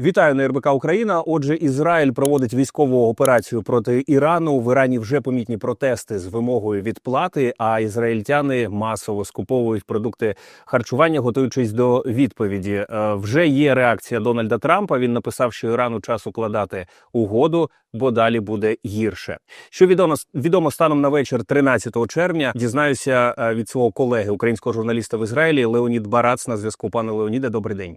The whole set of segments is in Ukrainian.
Вітаю на РБК Україна. Отже, Ізраїль проводить військову операцію проти Ірану. В Ірані вже помітні протести з вимогою відплати. А ізраїльтяни масово скуповують продукти харчування, готуючись до відповіді. Е, Вже є реакція Дональда Трампа. Він написав, що Ірану час укладати угоду, бо далі буде гірше. Що відомо відомо станом на вечір 13 червня. Дізнаюся е, від свого колеги, українського журналіста в Ізраїлі Леонід Барац на зв'язку. Пане Леоніде, добрий день.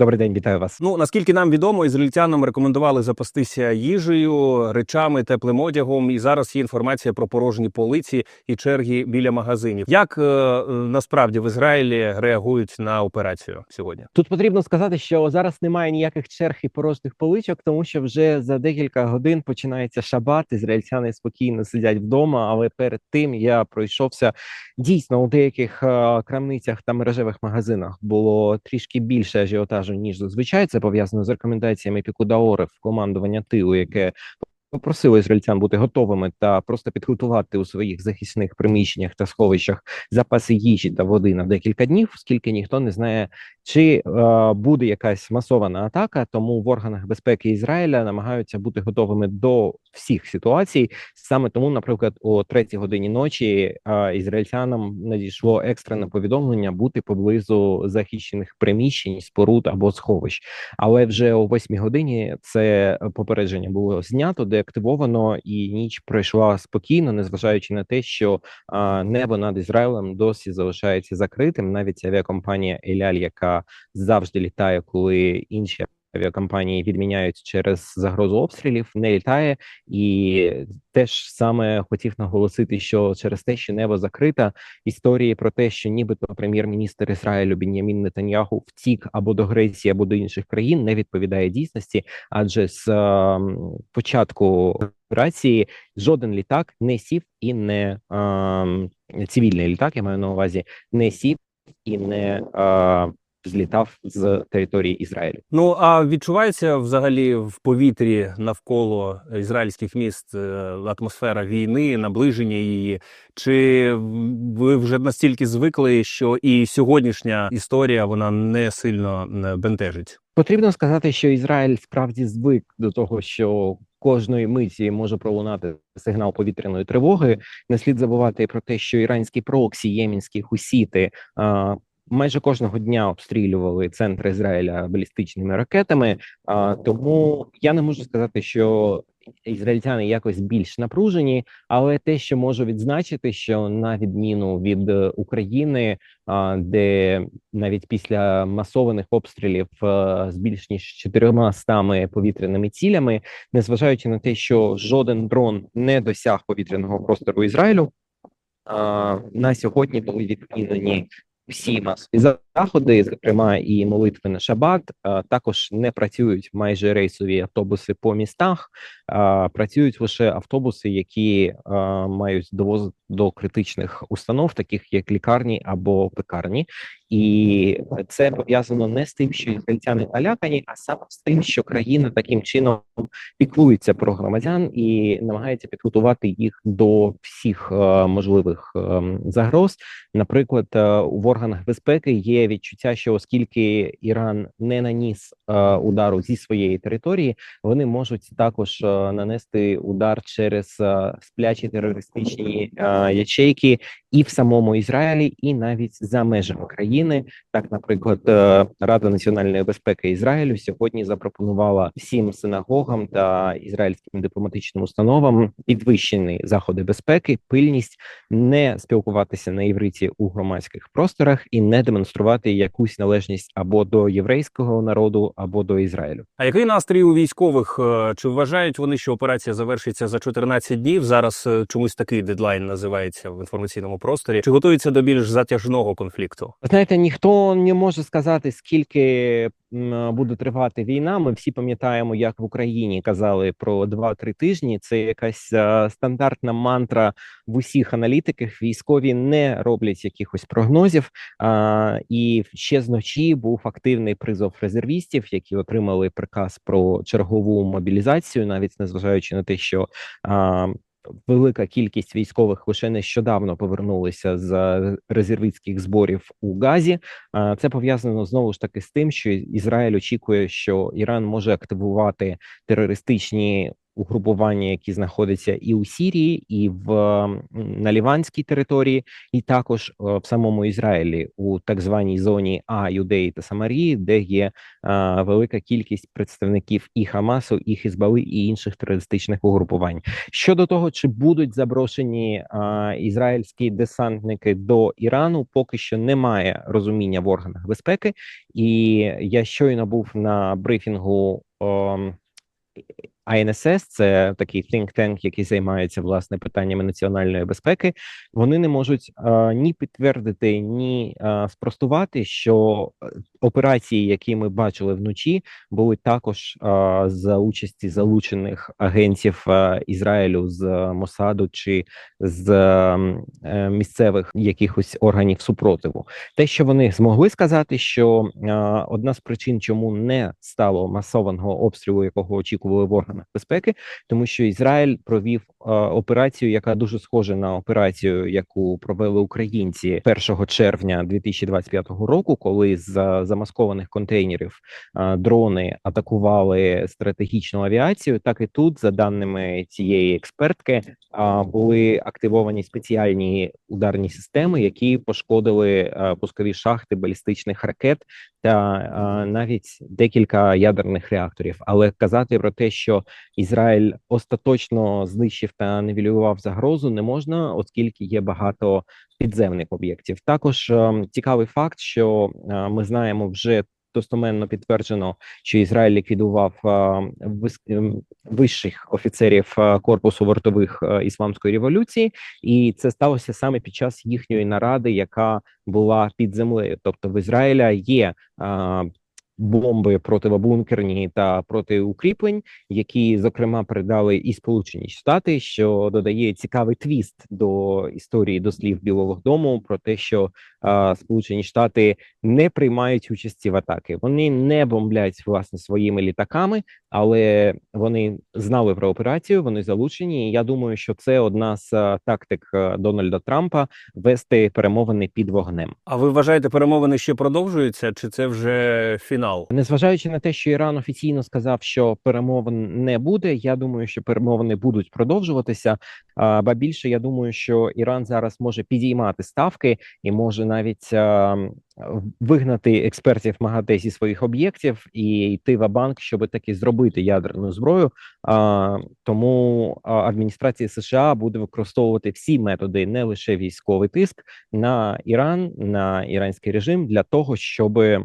Добрий день, вітаю вас. Ну наскільки нам відомо, ізраїльтянам рекомендували запастися їжею, речами, теплим одягом. І зараз є інформація про порожні полиці і черги біля магазинів. Як е, е, насправді в Ізраїлі реагують на операцію сьогодні? Тут потрібно сказати, що зараз немає ніяких черг і порожніх поличок, тому що вже за декілька годин починається шабат. Ізраїльтяни спокійно сидять вдома. Але перед тим я пройшовся дійсно у деяких е, крамницях та мережевих магазинах було трішки більше ажіотажу ніж зазвичай. Це пов'язано з рекомендаціями Пікудаори в командування тилу, яке попросило ізраїльтян бути готовими та просто підготувати у своїх захисних приміщеннях та сховищах запаси їжі та води на декілька днів, оскільки ніхто не знає, чи е, буде якась масована атака. Тому в органах безпеки Ізраїля намагаються бути готовими до всіх ситуацій. Саме тому, наприклад, о третій годині ночі е, ізраїльтянам надійшло екстрене повідомлення бути поблизу захищених приміщень, споруд або сховищ. Але вже о восьмій годині це попередження було знято, деактивовано, і ніч пройшла спокійно, незважаючи на те, що а, небо над Ізраїлем досі залишається закритим. Навіть авіакомпанія Еляль, яка завжди літає, коли інші авіакомпанії відміняють через загрозу обстрілів, не літає, і теж саме хотів наголосити, що через те, що небо закрита, історії про те, що нібито прем'єр-міністр Ізраїлю Бін'ямін Нетаньяху втік або до Греції, або до інших країн, не відповідає дійсності, адже з е, початку операції жоден літак не сів і не е, цивільний літак, я маю на увазі, не сів і не е, злітав з території Ізраїлю. Ну а відчувається взагалі в повітрі навколо ізраїльських міст е, атмосфера війни, наближення її. Чи ви вже настільки звикли, що і сьогоднішня історія вона не сильно бентежить? Потрібно сказати, що Ізраїль справді звик до того, що кожної миті може пролунати сигнал повітряної тривоги. Не слід забувати про те, що іранські проксі, ємінські хусіти майже кожного дня обстрілювали центр Ізраїля балістичними ракетами. Тому я не можу сказати, що ізраїльтяни якось більш напружені, але те, що можу відзначити, що на відміну від е, України, де навіть після масованих обстрілів е, з більш ніж 400 повітряними цілями, незважаючи на те, що жоден дрон не досяг повітряного простору Ізраїлю. На сьогодні були відмінені всі масові заходи, зокрема і молитви на шабат. Також не працюють майже рейсові автобуси по містах, працюють лише автобуси, які мають довоз до критичних установ, таких як лікарні або пекарні. І це пов'язано не з тим, що ізраїльтяни налякані, а саме з тим, що країна таким чином піклується про громадян і намагається підготувати їх до всіх е, можливих е, загроз. Наприклад, е, в органах безпеки є відчуття, що оскільки Іран не наніс е, удару зі своєї території, вони можуть також е, нанести удар через е, сплячі терористичні ячейки і в самому Ізраїлі, і навіть за межами країни. Так, наприклад, е, Рада національної безпеки Ізраїлю сьогодні запропонувала всім синагогам та ізраїльським дипломатичним установам підвищені заходи безпеки, пильність, не спілкуватися на івриті у громадських просторах і не демонструвати якусь належність або до єврейського народу, або до Ізраїлю. А який настрій у військових? Е, Чи вважають вони, що операція завершиться за 14 днів? Зараз е, чомусь такий дедлайн називається в інформаційному просторі. Чи готуються до більш затяжного конфлікту? Знаєте, ніхто не може сказати, скільки буде тривати війна. Ми всі пам'ятаємо, як в Україні казали про 2-3 тижні. Це якась е, стандартна мантра в усіх аналітиках. Військові не роблять якихось прогнозів. А, і ще зночі був активний призов резервістів, які отримали приказ про чергову мобілізацію, навіть незважаючи на те, що а, велика кількість військових лише нещодавно повернулися з резервістських зборів у Газі. А, Це пов'язано знову ж таки з тим, що Ізраїль очікує, що Іран може активувати терористичні угрупування, які знаходяться і у Сірії, і в на Ліванській території, і також е, в самому Ізраїлі у так званій зоні А Юдеї та Самарії, де є е, велика кількість представників і Хамасу, і Хізбали, і інших терористичних угрупувань. Щодо того, чи будуть заброшені е, ізраїльські десантники до Ірану, поки що немає розуміння в органах безпеки. І я щойно був на брифінгу. ем, INSS, це такий think tank, який займається власне питаннями національної безпеки. Вони не можуть е, ні підтвердити, ні е, спростувати, що е, операції, які ми бачили вночі, були також е, за участі залучених агентів е, Ізраїлю з Мосаду чи з е, місцевих якихось органів супротиву. Те, що вони змогли сказати, що е, одна з причин, чому не стало масованого обстрілу, якого очікували в органах безпеки, тому що Ізраїль провів е, операцію, яка дуже схожа на операцію, яку провели українці 1 червня 2025 року, коли з е, замаскованих контейнерів е, дрони атакували стратегічну авіацію. Так і тут, за даними цієї експертки, а, були активовані спеціальні ударні системи, які пошкодили е, пускові шахти балістичних ракет та навіть декілька ядерних реакторів. Але казати про те, що Ізраїль остаточно знищив та невілював загрозу, не можна, оскільки є багато підземних об'єктів. Також е, цікавий факт, що е, ми знаємо вже. Достоменно підтверджено, що Ізраїль ліквідував е, ем, вищих офіцерів е, корпусу вартових е, ісламської революції, і це сталося саме під час їхньої наради, яка була під землею. Тобто в Ізраїля є е, бомби противобункерні та протиукріплень, які зокрема передали і Сполучені Штати, що додає цікавий твіст до історії дослів Білого Дому про те, що е, Сполучені Штати не приймають участі в атаки. Вони не бомблять власне своїми літаками, але вони знали про операцію. Вони залучені. І я думаю, що це одна з е, тактик е, Дональда Трампа вести перемовини під вогнем. А ви вважаєте, перемовини ще продовжуються, чи це вже фінал? Незважаючи на те, що Іран офіційно сказав, що перемовин не буде, я думаю, що перемовини будуть продовжуватися. А, Ба більше я думаю, що Іран зараз може підіймати ставки і може навіть а, вигнати експертів МАГАТЕ зі своїх об'єктів і йти в банк, щоб таки зробити ядерну зброю. А, тому адміністрація США буде використовувати всі методи, не лише військовий тиск на Іран, на іранський режим для того, щоби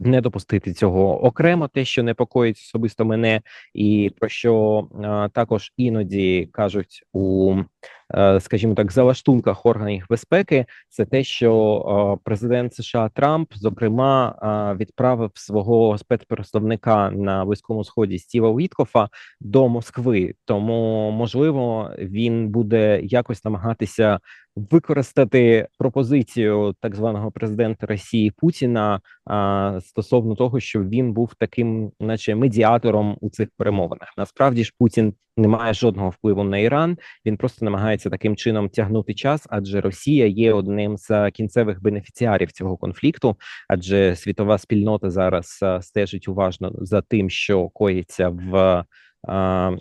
не допустити цього окремо, те, що непокоїть особисто мене, і про що також іноді кажуть у, скажімо так, залаштунках органів безпеки, це те, що е, президент США Трамп, зокрема, е, відправив свого спецпредставника на близькому сході Стіва Віткофа до Москви. Тому можливо він буде якось намагатися використати пропозицію так званого президента Росії Путіна стосовно того, що він був таким, наче медіатором у цих перемовинах. Насправді ж Путін не має жодного впливу на Іран. Він просто намагається таким чином тягнути час, адже Росія є одним з кінцевих бенефіціарів цього конфлікту, адже світова спільнота зараз стежить уважно за тим, що коїться в.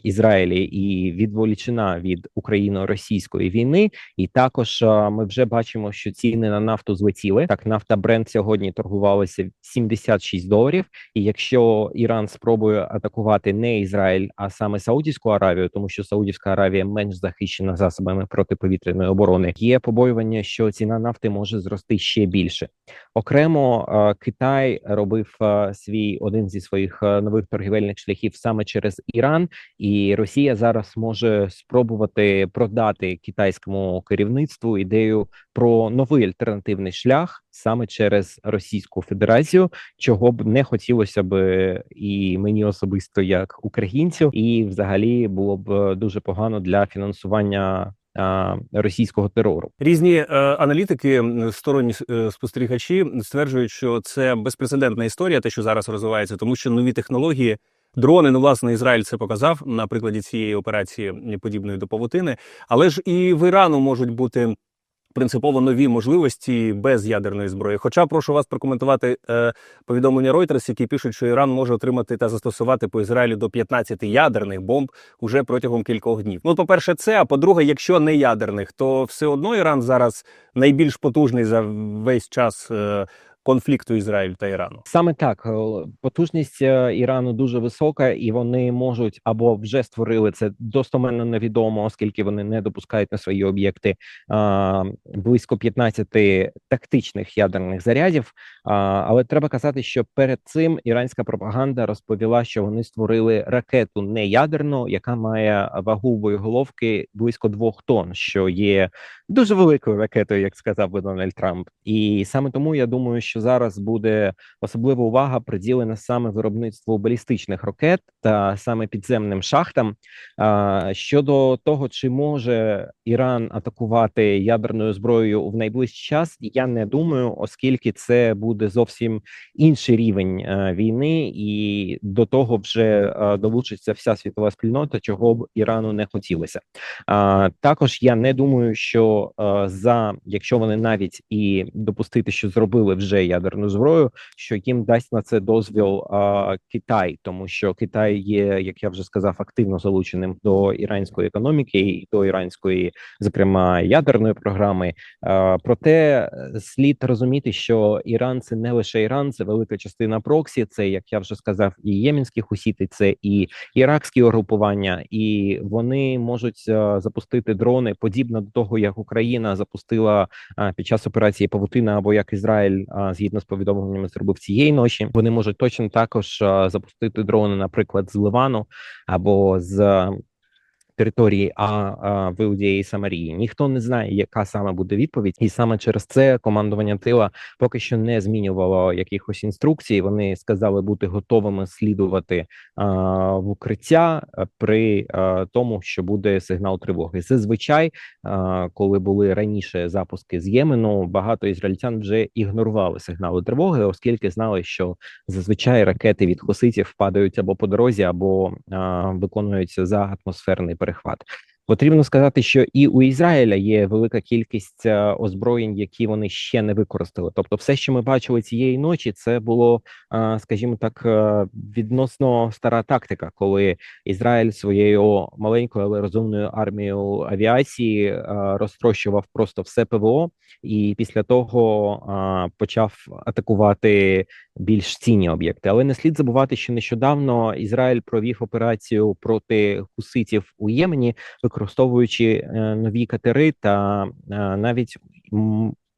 Ізраїлі і відволічена від україно-російської війни, і також ми вже бачимо, що ціни на нафту злетіли. Так, нафта Брент сьогодні торгувалася 76 доларів. І якщо Іран спробує атакувати не Ізраїль, а саме Саудівську Аравію, тому що Саудівська Аравія менш захищена засобами протиповітряної оборони, є побоювання, що ціна нафти може зрости ще більше. Окремо Китай робив свій один зі своїх нових торгівельних шляхів саме через Іран, і Росія зараз може спробувати продати китайському керівництву ідею про новий альтернативний шлях саме через Російську Федерацію, чого б не хотілося б і мені особисто як українцю, і взагалі було б дуже погано для фінансування. Російського терору Різні е, аналітики, сторонні е, спостерігачі стверджують, що це безпрецедентна історія, те, що зараз розвивається, тому що нові технології Дрони, ну власне, Ізраїль це показав на прикладі цієї операції подібної до павутини, але ж і в Ірану можуть бути. Принципово нові можливості без ядерної зброї. Хоча прошу вас прокоментувати е, повідомлення Reuters, які пишуть, що Іран може отримати та застосувати по Ізраїлю до 15 ядерних бомб уже протягом кількох днів. Ну, по-перше, це. А по-друге, якщо не ядерних, то все одно Іран зараз найбільш потужний за весь час е, конфлікту Ізраїлю та Ірану. Саме так е, потужність е, Ірану дуже висока, і вони можуть або вже створили це достоменно невідомо, оскільки вони не допускають на свої об'єкти а, близько 15 тактичних ядерних зарядів. А, але треба казати, що перед цим іранська пропаганда розповіла, що вони створили ракету неядерну, яка має вагу боєголовки близько двох тонн, що є дуже великою ракетою, як сказав би Дональд Трамп. І саме тому я думаю, що зараз буде особлива увага приділена саме виробництву балістичних ракет та саме підземним шахтам. Щодо того, чи може Іран атакувати ядерною зброєю в найближчий час, я не думаю, оскільки це буде зовсім інший рівень війни, і до того вже долучиться вся світова спільнота, чого б Ірану не хотілося. Також я не думаю, що е, за якщо вони навіть і допустити, що зробили вже ядерну зброю, що їм дасть на це дозвіл а, Китай, тому що Китай є, як я вже сказав, активно залученим до іранської економіки і до іранської, зокрема ядерної програми. А, проте е, слід розуміти, що Іран це не лише Іран, це велика частина проксі. Це як я вже сказав, і ємінські хусіти, це і іракські угрупування, і вони можуть запустити дрони подібно до того, як Україна запустила під час операції Павутина або як Ізраїль згідно з повідомленнями зробив цієї ночі. Вони можуть точно також запустити дрони, наприклад, з Ливану або з території а, в Іудеї і Самарії. Ніхто не знає, яка саме буде відповідь, і саме через це командування тила поки що не змінювало якихось інструкцій. Вони сказали бути готовими слідувати в укриття при тому, що буде сигнал тривоги. Зазвичай, коли були раніше запуски з Ємену, багато ізраїльтян вже ігнорували сигнали тривоги, оскільки знали, що зазвичай ракети від хоситів падають або по дорозі, або виконуються за атмосферний перехват. Потрібно сказати, що і у Ізраїля є велика кількість е, озброєнь, які вони ще не використали. Тобто, все, що ми бачили цієї ночі, це було, е, скажімо так, е, відносно стара тактика, коли Ізраїль своєю маленькою, але розумною армією авіації розтрощував просто все ПВО, і після того почав атакувати більш цінні об'єкти. Але не слід забувати, що нещодавно Ізраїль провів операцію проти хуситів у Ємені, використовуючи е, нові катери та е, навіть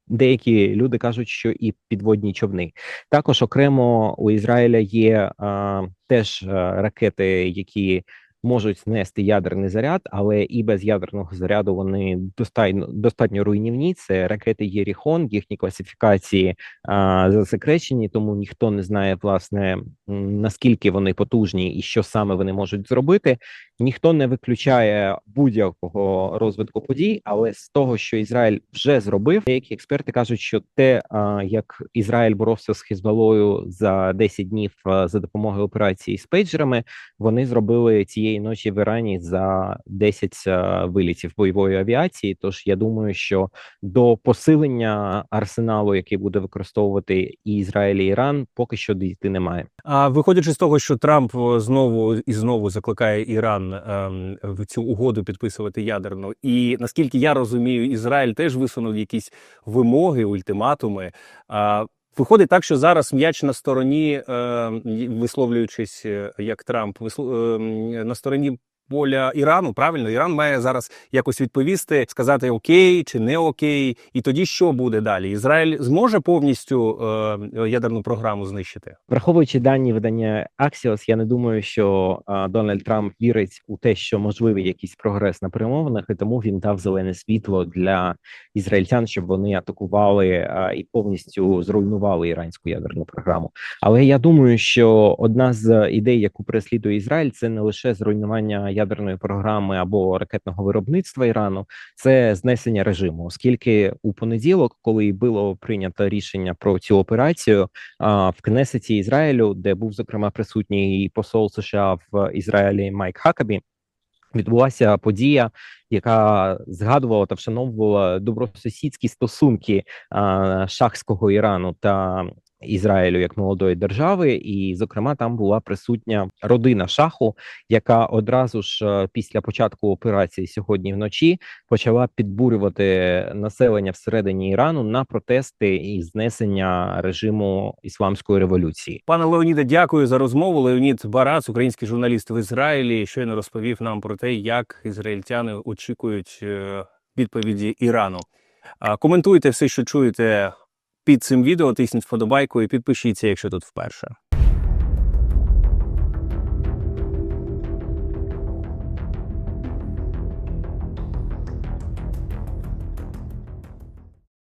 деякі люди кажуть, що і підводні човни. Також окремо у Ізраїля є е, теж ракети, які можуть нести ядерний заряд, але і без ядерного заряду вони достатньо достатньо руйнівні. Це ракети Єріхон, їхні класифікації а, засекречені, тому ніхто не знає власне наскільки вони потужні і що саме вони можуть зробити. Ніхто не виключає будь-якого розвитку подій, але з того, що Ізраїль вже зробив, деякі експерти кажуть, що те, як Ізраїль боровся з Хізбалою за 10 днів за допомогою операції з пейджерами, вони зробили цієї ночі в Ірані за 10 вилітів бойової авіації. Тож я думаю, що до посилення арсеналу, який буде використовувати і Ізраїль і Іран, поки що дійти немає. А виходячи з того, що Трамп знову і знову закликає Іран ем, в цю угоду підписувати ядерну, і наскільки я розумію, Ізраїль теж висунув якісь вимоги, ультиматуми. А, Виходить так, що зараз м'яч на стороні, е, висловлюючись е, як Трамп, висло, е, на стороні поля Ірану. Правильно, Іран має зараз якось відповісти, сказати окей чи не окей, і тоді що буде далі? Ізраїль зможе повністю е, ядерну програму знищити? Враховуючи дані видання Axios, я не думаю, що а, Дональд Трамп вірить у те, що можливий якийсь прогрес на перемовинах, і тому він дав зелене світло для ізраїльтян, щоб вони атакували а, і повністю зруйнували іранську ядерну програму. Але я думаю, що одна з ідей, яку переслідує Ізраїль, це не лише зруйнування ядерної програми або ракетного виробництва Ірану, це знесення режиму, оскільки у понеділок, коли було прийнято рішення про цю операцію, в Кнесеті Ізраїлю, де був зокрема присутній посол США в Ізраїлі Майк Хакабі, відбулася подія, яка згадувала та вшановувала добросусідські стосунки а, шахського Ірану та Ізраїлю як молодої держави, і зокрема там була присутня родина шаху, яка одразу ж е, після початку операції сьогодні вночі почала підбурювати населення всередині Ірану на протести і знесення режиму ісламської революції. Пане Леоніде, дякую за розмову. Леонід Барац, український журналіст в Ізраїлі, щойно розповів нам про те, як ізраїльтяни очікують е, відповіді Ірану. Коментуйте все, що чуєте під цим відео, тисніть вподобайку і підпишіться, якщо тут вперше.